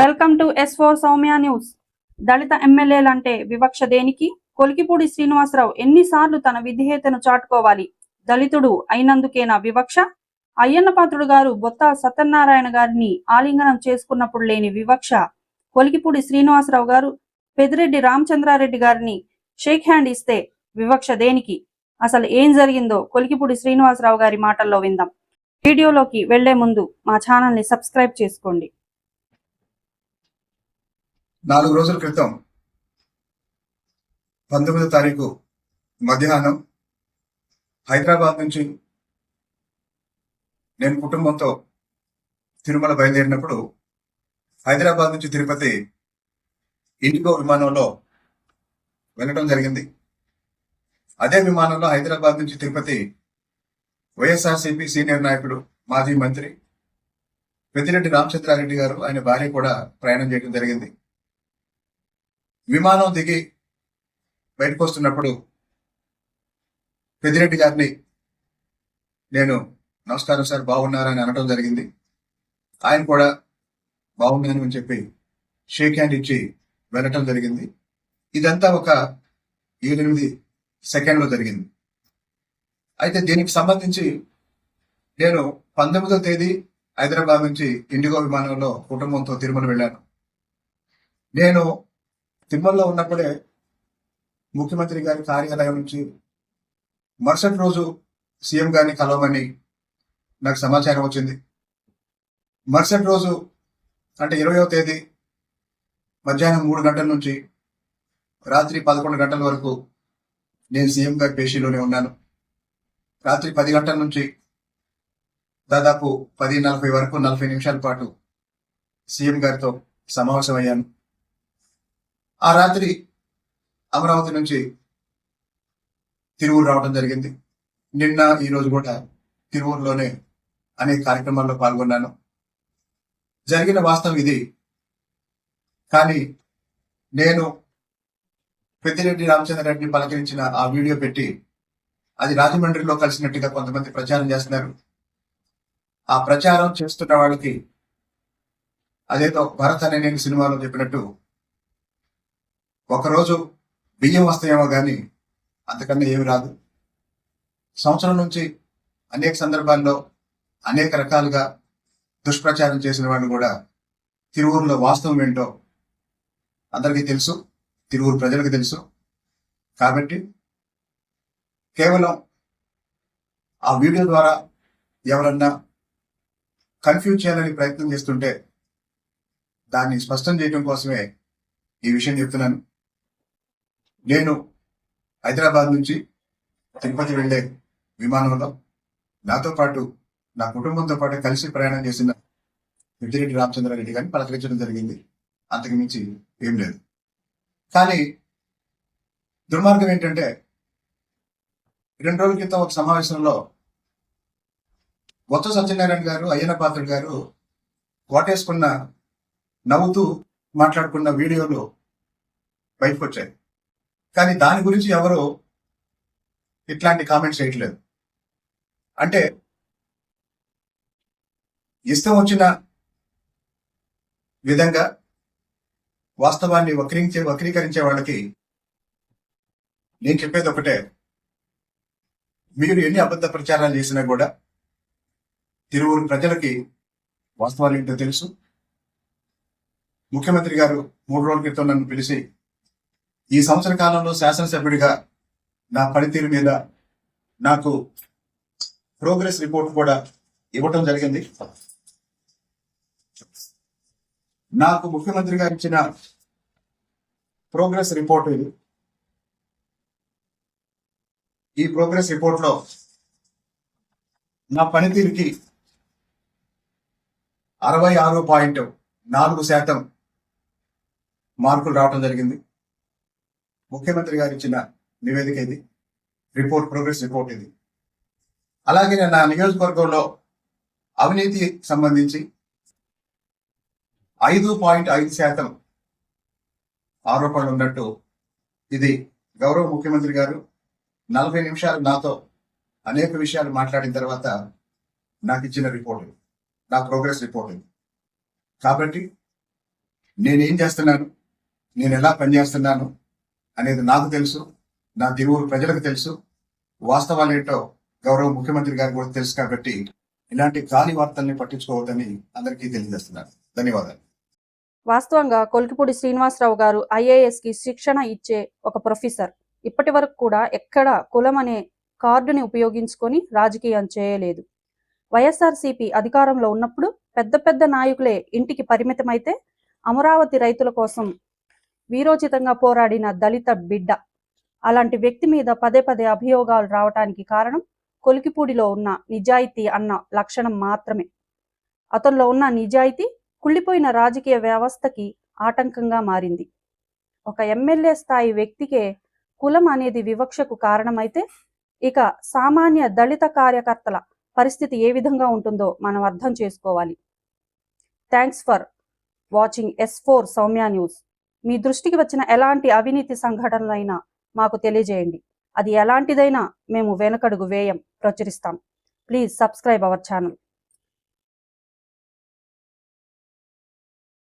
Welcome to S four Soumya news. దళిత ఎమ్మెల్యేలంటే వివక్ష దేనికి? కొలికిపూడి శ్రీనివాసరావు ఎన్నిసార్లు తన విధిహేతను చాటుకోవాలి? దళితుడు అయినందుకేనా వివక్ష? అయ్యన్న పాత్రుడు గారు బొత్త సత్యనారాయణ గారిని ఆలింగనం చేసుకున్నప్పుడు లేని వివక్ష. కొలికిపూడి శ్రీనివాసరావు గారు పెదిరెడ్డి రామచంద్రారెడ్డి గారిని షేక్ హ్యాండ్ ఇస్తే వివక్ష దేనికి? అసలు ఏం జరిగిందో కొలికిపూడి శ్రీనివాసరావు గారి మాటల్లో విందాం. వీడియోలోకి వెళ్ళే ముందు మా ఛానల్ని సబ్స్క్రైబ్ చేసుకోండి. నాలుగు రోజుల క్రితం పంతొమ్మిదో తారీఖు మధ్యాహ్నం హైదరాబాద్ నుంచి నేను కుటుంబంతో తిరుమల బయలుదేరినప్పుడు హైదరాబాద్ నుంచి తిరుపతి ఇండిగో విమానంలో వెళ్ళడం జరిగింది. అదే విమానంలో హైదరాబాద్ నుంచి తిరుపతి వైఎస్ఆర్సీపీ సీనియర్ నాయకుడు మాజీ మంత్రి పెద్దిరెడ్డి రామచంద్రారెడ్డి గారు ఆయన భార్య కూడా ప్రయాణం చేయడం జరిగింది. విమానం దిగి బయటకు వస్తున్నప్పుడు పెద్దిరెడ్డి గారిని నేను నమస్కారం సార్ బాగున్నారని అనడం జరిగింది. ఆయన కూడా బాగున్నాను అని చెప్పి షేక్ హ్యాండ్ ఇచ్చి వెళ్ళటం జరిగింది. ఇదంతా ఒక ఏడెనిమిది సెకండ్లో జరిగింది. అయితే దీనికి సంబంధించి నేను పంతొమ్మిదో తేదీ హైదరాబాద్ నుంచి ఇండిగో విమానంలో కుటుంబంతో తిరుమల వెళ్ళాను. నేను తిరుమలలో ఉన్నప్పుడే ముఖ్యమంత్రి గారి కార్యాలయం నుంచి మరుసటి రోజు సీఎం గారిని కలవమని నాకు సమాచారం వచ్చింది. మరుసటి రోజు అంటే ఇరవయో తేదీ మధ్యాహ్నం మూడు గంటల నుంచి రాత్రి పదకొండు గంటల వరకు నేను సీఎం గారి పేషీలోనే ఉన్నాను. రాత్రి పది గంటల నుంచి దాదాపు పది నలభై వరకు నలభై నిమిషాల పాటు సీఎం గారితో సమావేశమయ్యాను. ఆ రాత్రి అమరావతి నుంచి తిరువురు రావడం జరిగింది. నిన్న ఈ రోజు కూడా తిరువురులోనే అనేక కార్యక్రమాల్లో పాల్గొన్నాను. జరిగిన వాస్తవం ఇది. కానీ నేను పెద్దిరెడ్డి రామచంద్రరెడ్డిని పలకరించిన ఆ వీడియో పెట్టి అది రాజమండ్రిలో కలిసినట్టుగా కొంతమంది ప్రచారం చేస్తున్నారు. ఆ ప్రచారం చేస్తున్న వాళ్ళకి అదేదో భరత్ అనే నేను సినిమాలో చెప్పినట్టు ఒకరోజు బియ్యం వస్తాయేమో కానీ అంతకన్నా ఏమి రాదు. సంవత్సరం నుంచి అనేక సందర్భాల్లో అనేక రకాలుగా దుష్ప్రచారం చేసిన వాళ్ళు కూడా తిరువురులో వాస్తవం ఏంటో అందరికీ తెలుసు తిరువురు ప్రజలకు తెలుసు. కాబట్టి కేవలం ఆ వీడియో ద్వారా ఎవరన్నా కన్ఫ్యూజ్ చేయాలని ప్రయత్నం చేస్తుంటే దాన్ని స్పష్టం చేయడం కోసమే ఈ విషయం చెప్తున్నాను. నేను హైదరాబాద్ నుంచి తిరుపతి వెళ్ళే విమానంలో నాతో పాటు నా కుటుంబంతో పాటు కలిసి ప్రయాణం చేసిన పెద్దిరెడ్డి రామచంద్రారెడ్డి గారిని పలకరించడం జరిగింది. అంతకు మించి ఏం లేదు. కానీ దుర్మార్గం ఏంటంటే రెండు రోజుల క్రితం ఒక సమావేశంలో బొత్స సత్యనారాయణ గారు అయ్యన పాత్రుడు గారు కోటేసుకున్న నవ్వుతూ మాట్లాడుకున్న వీడియోలు బయటకు వచ్చాయి. కానీ దాని గురించి ఎవరు ఇట్లాంటి కామెంట్స్ చేయట్లేదు. అంటే ఇష్టం వచ్చిన విధంగా వాస్తవాన్ని వక్రీకరించే వక్రీకరించే వాళ్ళకి నేను చెప్పేది ఒకటే. మీరు ఎన్ని అబద్ధ ప్రచారాలు చేసినా కూడా తిరువురు ప్రజలకి వాస్తవాలు ఏంటో తెలుసు. ముఖ్యమంత్రి గారు మూడు రోజుల క్రితం నన్ను పిలిచి ఈ సంవత్సర కాలంలో శాసనసభ్యుడిగా నా పనితీరు మీద నాకు ప్రోగ్రెస్ రిపోర్ట్ కూడా ఇవ్వటం జరిగింది. నాకు ముఖ్యమంత్రి గారు ఇచ్చిన ప్రోగ్రెస్ రిపోర్ట్ ఇది. ఈ ప్రోగ్రెస్ రిపోర్ట్లో నా పనితీరుకి అరవై ఆరు పాయింట్ నాలుగు శాతం మార్కులు రావడం జరిగింది. ముఖ్యమంత్రి గారు ఇచ్చిన నివేదిక ఇది రిపోర్ట్ ప్రోగ్రెస్ రిపోర్ట్ ఇది అలాగే నేను నా నియోజకవర్గంలో అవినీతి సంబంధించి ఐదు పాయింట్ ఐదు శాతం ఆరోపణలు ఉన్నట్టు ఇది గౌరవ ముఖ్యమంత్రి గారు నలభై నిమిషాలు నాతో అనేక విషయాలు మాట్లాడిన తర్వాత నాకు ఇచ్చిన రిపోర్ట్ ఇది. నా ప్రోగ్రెస్ రిపోర్ట్ ఇది. కాబట్టి నేనేం చేస్తున్నాను? నేను ఎలా పనిచేస్తున్నాను? అనేది నాకు తెలుసు నా దిగువ ప్రజలకు తెలుసు. వాస్తవాలు ఏంటో గౌరవ ముఖ్యమంత్రి గారు కూడా తెలుసు కాబట్టి ఇలాంటి గాలి వార్తల్ని పట్టించుకోవద్దని అందరికీ తెలియజేస్తున్నారు ధన్యవాదాలు. వాస్తవంగా కొలికిపూడి శ్రీనివాసరావు గారు ఐఏఎస్కి శిక్షణ ఇచ్చే ఒక ప్రొఫెసర్. ఇప్పటి వరకు కూడా ఎక్కడ కులం అనే కార్డుని ఉపయోగించుకొని రాజకీయం చేయలేదు. వైఎస్ఆర్సీపీ అధికారంలో ఉన్నప్పుడు పెద్ద పెద్ద నాయకులే ఇంటికి పరిమితమైతే అమరావతి రైతుల కోసం వీరోచితంగా పోరాడిన దళిత బిడ్డ. అలాంటి వ్యక్తి మీద పదే పదే అభియోగాలు రావటానికి కారణం కొలికిపూడిలో ఉన్న నిజాయితీ అన్న లక్షణం మాత్రమే. అతనిలో ఉన్న నిజాయితీ కుళ్ళిపోయిన రాజకీయ వ్యవస్థకి ఆటంకంగా మారింది. ఒక ఎమ్మెల్యే స్థాయి వ్యక్తికే కులం అనేది వివక్షకు కారణమైతే ఇక సామాన్య దళిత కార్యకర్తల పరిస్థితి ఏ విధంగా ఉంటుందో మనం అర్థం చేసుకోవాలి. Thanks for watching S four Soumya news. మీ దృష్టికి వచ్చిన ఎలాంటి అవినీతి సంఘటనలైనా మాకు తెలియజేయండి. అది ఎలాంటిదైనా మేము వెనకడుగు వేయం ప్రచురిస్తాం. Please subscribe our channel